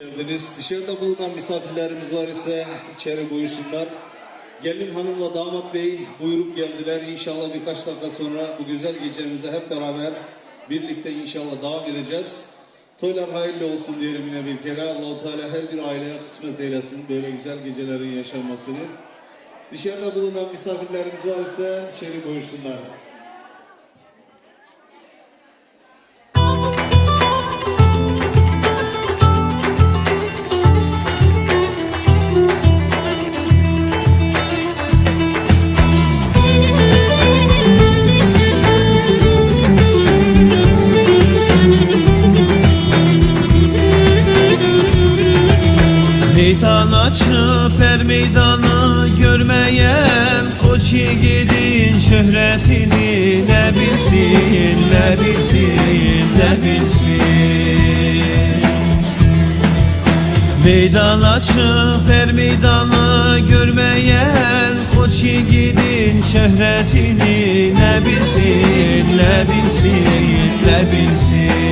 geldiniz. Dışarıda bulunan misafirlerimiz var ise içeri buyursunlar. Gelin hanımla damat bey buyurup geldiler. İnşallah birkaç dakika sonra bu güzel gecemize hep beraber birlikte inşallah devam edeceğiz. Toylar hayırlı olsun diyelim yine bir kere. Allahu Teala her bir aileye kısmet eylesin böyle güzel gecelerin yaşanmasını. Dışarıda bulunan misafirlerimiz var ise içeri buyursunlar. Meydan açıp er meydanı görmeyen Koç yiğidin şöhretini ne bilsin, ne bilsin, ne bilsin. Meydan açıp er meydanı görmeyen Koç yiğidin şöhretini ne bilsin, ne bilsin, ne bilsin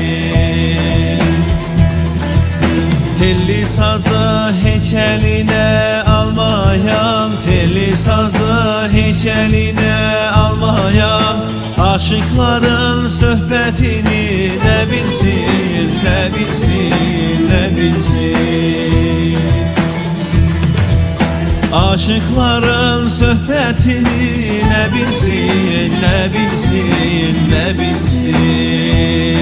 eline almayan Telli sazı hiç eline almayan Aşıkların sohbetini ne bilsin, ne bilsin, ne bilsin. Aşıkların sohbetini ne bilsin, ne bilsin, ne bilsin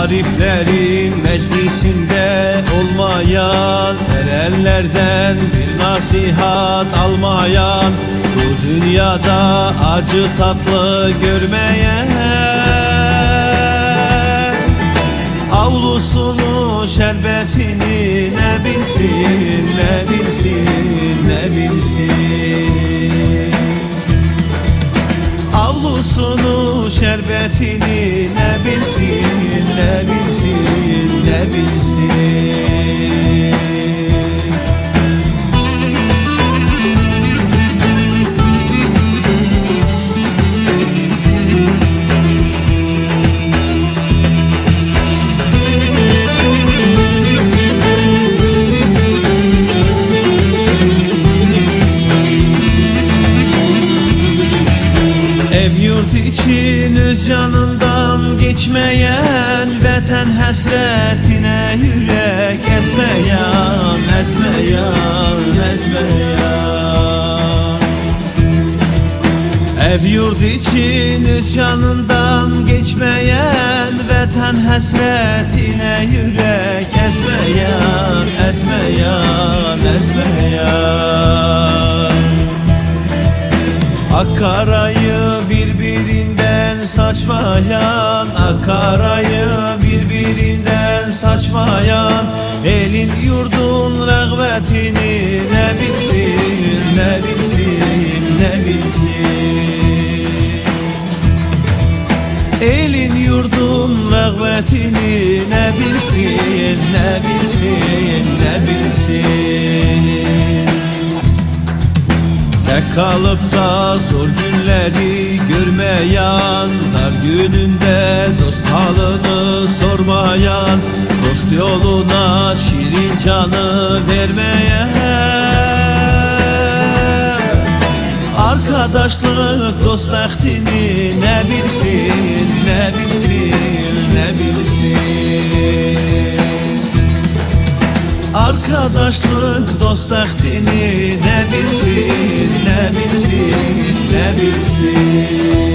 Ariflerin meclisinde olmayan Erenlerden bir nasihat almayan Bu dünyada acı tatlı görmeyen Avlusunu şerbetini ne bilsin, ne bilsin, ne bilsin? Avlusunu şerbetini ne bilsin, ne bilsin, ne bilsin Ev yurt için öz canından geçmeyen Vatan hasretine yürek ezmeyen Ezmeyen, ezmeyen Ev yurt için öz canından geçmeyen Vatan hasretine yürek ezmeyen Ezmeyen, ezmeyen Akarayı birbirinden saçmayan Akarayı birbirinden saçmayan Elin yurdun rağbetini ne bilsin, ne bilsin, ne bilsin? Elin yurdun rağbetini ne bilsin, ne bilsin, ne bilsin kalıp da zor günleri görmeyen Dar gününde dost halını sormayan Dost yoluna şirin canı vermeyen. Arkadaşlık dost ehtini ne bilsin, ne bilsin, ne bilsin? Arkadaşlık dost ehtini ne bilsin, bilsin, ne bilsin